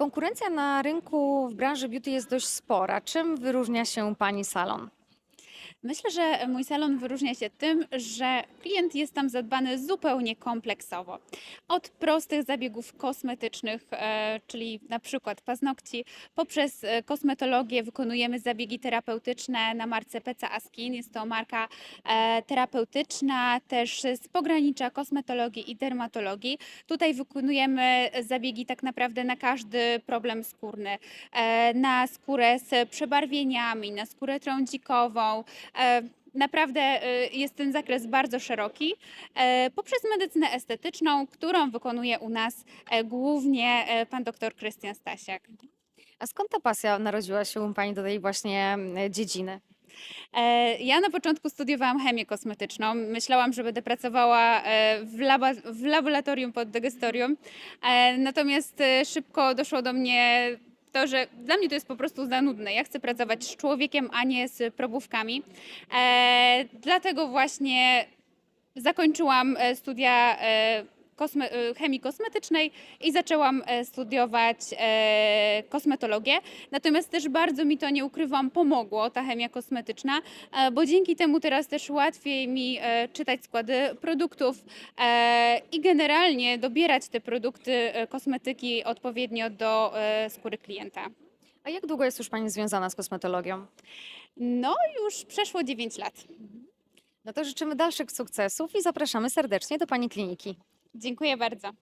Konkurencja na rynku w branży beauty jest dość spora. Czym wyróżnia się Pani salon? Myślę, że mój salon wyróżnia się tym, że klient jest tam zadbany zupełnie kompleksowo. Od prostych zabiegów kosmetycznych, e, czyli na przykład paznokci, poprzez e, kosmetologię wykonujemy zabiegi terapeutyczne na marce PCA Skin. Jest to marka e, terapeutyczna też z pogranicza kosmetologii i dermatologii. Tutaj wykonujemy zabiegi tak naprawdę na każdy problem skórny. Na skórę z przebarwieniami, na skórę trądzikową, Naprawdę e, jest ten zakres bardzo szeroki. e, Poprzez medycynę estetyczną, którą wykonuje u nas e, głównie e, pan dr Krystian Stasiak. A skąd ta pasja narodziła się u Pani do tej właśnie e, dziedziny? E, Ja na początku studiowałam chemię kosmetyczną. Myślałam, że będę pracowała e, w, laba, w laboratorium pod dygestorium. E, Natomiast e, szybko doszło do mnie to, że dla mnie to jest po prostu za nudne. Ja chcę pracować z człowiekiem, a nie z probówkami. E, Dlatego właśnie zakończyłam e, studia e, kosme, e, chemii kosmetycznej i zaczęłam e, studiować e, kosmetologię. Natomiast też bardzo mi to, nie ukrywam, pomogło ta chemia kosmetyczna, e, bo dzięki temu teraz też łatwiej mi czytać składy produktów i generalnie dobierać te produkty kosmetyki odpowiednio do skóry klienta. A jak długo jest już Pani związana z kosmetologią? No, już przeszło 9 lat. No to życzymy dalszych sukcesów i zapraszamy serdecznie do Pani kliniki. Dziękuję bardzo.